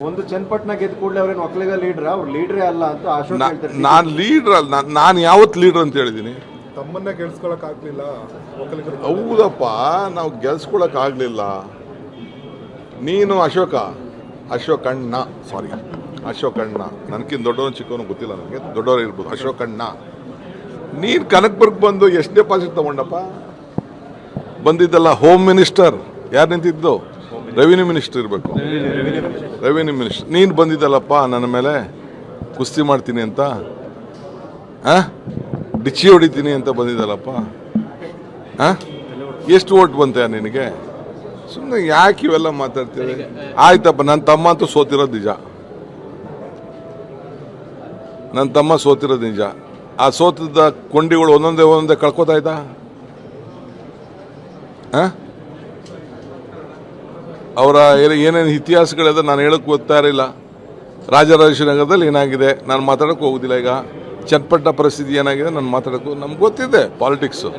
ಒಂದು ಚನ್ನಪಟ್ಟಣ ಗೆದ್ದ ಕೂಡಲೇ ಅವ್ರೇನು ಒಕ್ಕಲಿಗ ಲೀಡರ್ ಅವ್ರು ಲೀಡ್ರೇ ಅಲ್ಲ ಅಂತ ಅಶೋಕ್ ಹೇಳ್ತಾರೆ ನಾನು ಲೀಡ್ರ್ ಅಲ್ಲ. ನಾನು ಯಾವತ್ತು ಲೀಡ್ರ್ ಅಂತ ಹೇಳಿದ್ದೀನಿ ತಮ್ಮನ್ನೇ ಗೆಲ್ಸ್ಕೊಳಕ್ ಆಗ್ಲಿಲ್ಲ ಒಕ್ಕಲಿಗರು ಹೌದಪ್ಪ. ನಾವು ಗೆಲ್ಸ್ಕೊಳಕ್ ಆಗ್ಲಿಲ್ಲ. ನೀನು ಅಶೋಕ. ಅಶೋಕಣ್ಣ. ಸಾರಿ ಅಶೋಕಣ್ಣ. ನನಗಿಂತ ದೊಡ್ಡವನು ಚಿಕ್ಕವನು ಗೊತ್ತಿಲ್ಲ ನನಗೆ. ದೊಡ್ಡವರು ಇರ್ಬೋದು. ಅಶೋಕಣ್ಣ. ನೀನು ಕನಕ್ಪುರ್ಗೆ ಬಂದು ಎಷ್ಟು ಡೆಪಾಸಿಟ್ ತಗೊಂಡಪ್ಪ? ಬಂದಿದ್ದಲ್ಲ ಹೋಮ್ ಮಿನಿಸ್ಟರ್ ಯಾರು ನಿಂತಿದ್ದು? ರೆವಿನ್ಯೂ ಮಿನಿಸ್ಟರ್ ಇರಬೇಕು. ರೆವಿನ್ಯೂ ಮಿನಿಸ್ಟರ್ ನೀನು ಬಂದಿದ್ದಲ್ಲಪ್ಪ ನನ್ನ ಮೇಲೆ ಕುಸ್ತಿ ಮಾಡ್ತೀನಿ ಅಂತ? ಹಾಂ? ಡಿಚ್ಚಿ ಹೊಡಿತೀನಿ ಅಂತ ಬಂದಿದ್ದಲ್ಲಪ್ಪ? ಹಾಂ? ಎಷ್ಟು ಓಟ್ ಬಂತೆ ನಿನಗೆ? ಸುಮ್ಮನೆ ಯಾಕೆ ಇವೆಲ್ಲ ಮಾತಾಡ್ತೀರಿ ಆಯ್ತಪ್ಪ ನನ್ನ ತಮ್ಮ ಅಂತೂ ಸೋತಿರೋದು ನಿಜ. ನನ್ನ ತಮ್ಮ ಸೋತಿರೋದು ನಿಜ. ಆ ಸೋತದ ಕೊಂಡಿಗಳು ಒಂದೊಂದೇ ಒಂದೊಂದೇ ಕಳ್ಕೊತಾ ಇದ್ದ? ಅವರ ಏನೇನು ಇತಿಹಾಸಗಳಿದೆ ನಾನು ಹೇಳಕ್ ಗೊತ್ತಾ ಇರಲಿಲ್ಲ. ರಾಜರಾಜೇಶ್ವರಿ ಏನಾಗಿದೆ? ನಾನು ಮಾತಾಡಕ್ಕೆ ಹೋಗುದಿಲ್ಲ ಈಗ. ಚಟ್ಪಟ್ಟ ಪರಿಸ್ಥಿತಿ ಏನಾಗಿದೆ? ನಾನು ಮಾತಾಡಕ್ಕೂ ನಮ್ಗೆ ಗೊತ್ತಿದೆ ಪಾಲಿಟಿಕ್ಸು